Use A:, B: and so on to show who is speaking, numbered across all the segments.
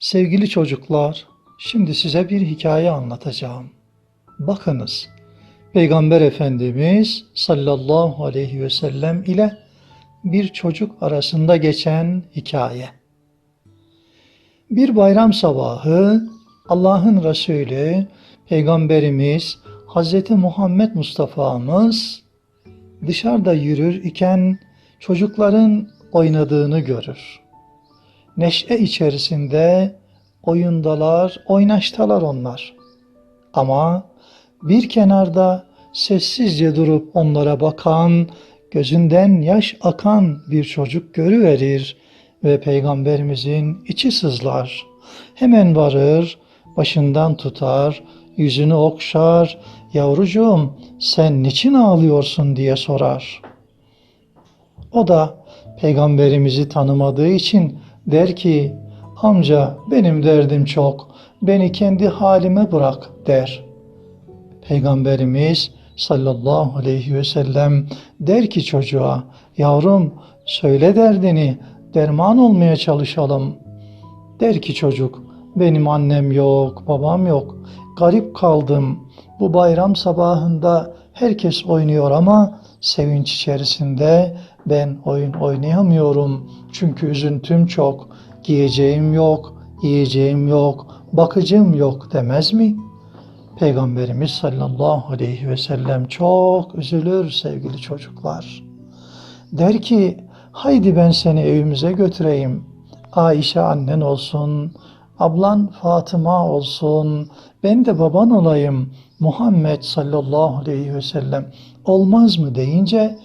A: Sevgili çocuklar, şimdi size bir hikaye anlatacağım. Bakınız, Peygamber Efendimiz sallallahu aleyhi ve sellem ile bir çocuk arasında geçen hikaye. Bir bayram sabahı Allah'ın Resulü Peygamberimiz Hz. Muhammed Mustafa'mız dışarıda yürür iken çocukların oynadığını görür. Neşe içerisinde oyundalar, oynaştalar onlar. Ama bir kenarda sessizce durup onlara bakan, gözünden yaş akan bir çocuk görüverir ve Peygamberimizin içi sızlar. Hemen varır, başından tutar, yüzünü okşar, yavrucuğum sen niçin ağlıyorsun diye sorar. O da peygamberimizi tanımadığı için der ki amca benim derdim çok beni kendi halime bırak der. Peygamberimiz sallallahu aleyhi ve sellem der ki çocuğa yavrum söyle derdini derman olmaya çalışalım. Der ki çocuk benim annem yok babam yok garip kaldım bu bayram sabahında herkes oynuyor ama sevinç içerisinde ben oyun oynayamıyorum. Çünkü üzüntüm çok, giyeceğim yok, yiyeceğim yok, bakıcım yok demez mi? Peygamberimiz sallallahu aleyhi ve sellem çok üzülür sevgili çocuklar. Der ki haydi ben seni evimize götüreyim. Ayşe annen olsun, ablan Fatıma olsun, ben de baban olayım. Muhammed sallallahu aleyhi ve sellem olmaz mı deyince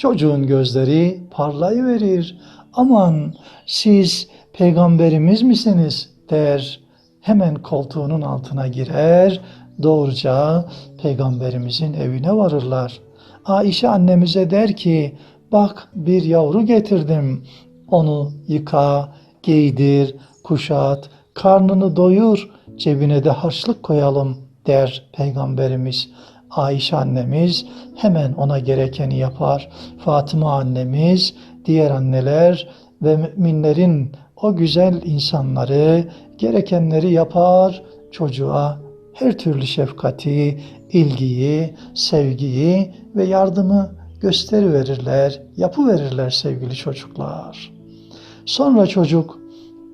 A: çocuğun gözleri parlayıverir. Aman siz peygamberimiz misiniz der. Hemen koltuğunun altına girer, doğruca peygamberimizin evine varırlar. Ayşe annemize der ki, bak bir yavru getirdim. Onu yıka, giydir, kuşat, karnını doyur, cebine de harçlık koyalım der peygamberimiz. Ayşe annemiz hemen ona gerekeni yapar. Fatıma annemiz, diğer anneler ve müminlerin o güzel insanları gerekenleri yapar çocuğa her türlü şefkati, ilgiyi, sevgiyi ve yardımı gösteriverirler, yapıverirler sevgili çocuklar. Sonra çocuk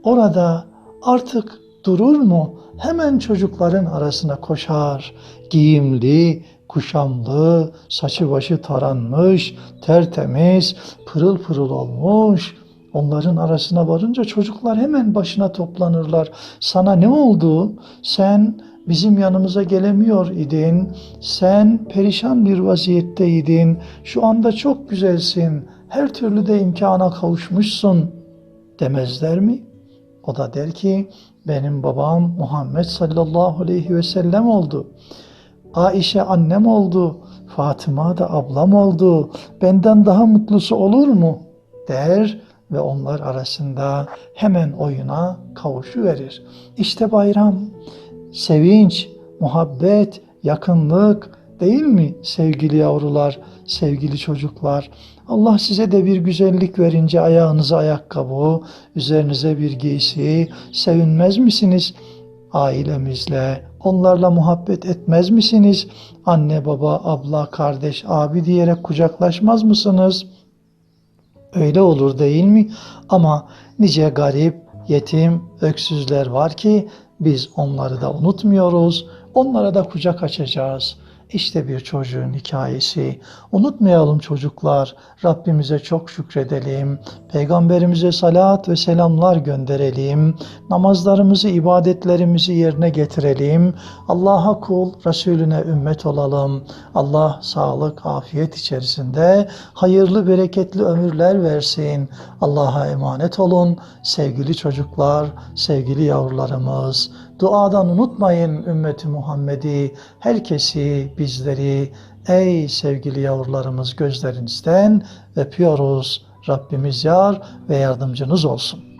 A: orada artık durur mu? Hemen çocukların arasına koşar. Giyimli, kuşamlı, saçı başı taranmış, tertemiz, pırıl pırıl olmuş. Onların arasına varınca çocuklar hemen başına toplanırlar. Sana ne oldu? Sen bizim yanımıza gelemiyor idin. Sen perişan bir vaziyetteydin. Şu anda çok güzelsin. Her türlü de imkana kavuşmuşsun demezler mi? O da der ki benim babam Muhammed sallallahu aleyhi ve sellem oldu. Aişe annem oldu. Fatıma da ablam oldu. Benden daha mutlusu olur mu? der ve onlar arasında hemen oyuna kavuşu verir. İşte bayram, sevinç, muhabbet, yakınlık değil mi sevgili yavrular, sevgili çocuklar? Allah size de bir güzellik verince ayağınıza ayakkabı, üzerinize bir giysi, sevinmez misiniz? Ailemizle, onlarla muhabbet etmez misiniz? Anne, baba, abla, kardeş, abi diyerek kucaklaşmaz mısınız? Öyle olur değil mi? Ama nice garip, yetim, öksüzler var ki biz onları da unutmuyoruz. Onlara da kucak açacağız. İşte bir çocuğun hikayesi. Unutmayalım çocuklar. Rabbimize çok şükredelim. Peygamberimize salat ve selamlar gönderelim. Namazlarımızı, ibadetlerimizi yerine getirelim. Allah'a kul, Resulüne ümmet olalım. Allah sağlık, afiyet içerisinde hayırlı, bereketli ömürler versin. Allah'a emanet olun. Sevgili çocuklar, sevgili yavrularımız. Duadan unutmayın ümmeti Muhammed'i, herkesi, bizleri, ey sevgili yavrularımız gözlerinizden öpüyoruz. Rabbimiz yar ve yardımcınız olsun.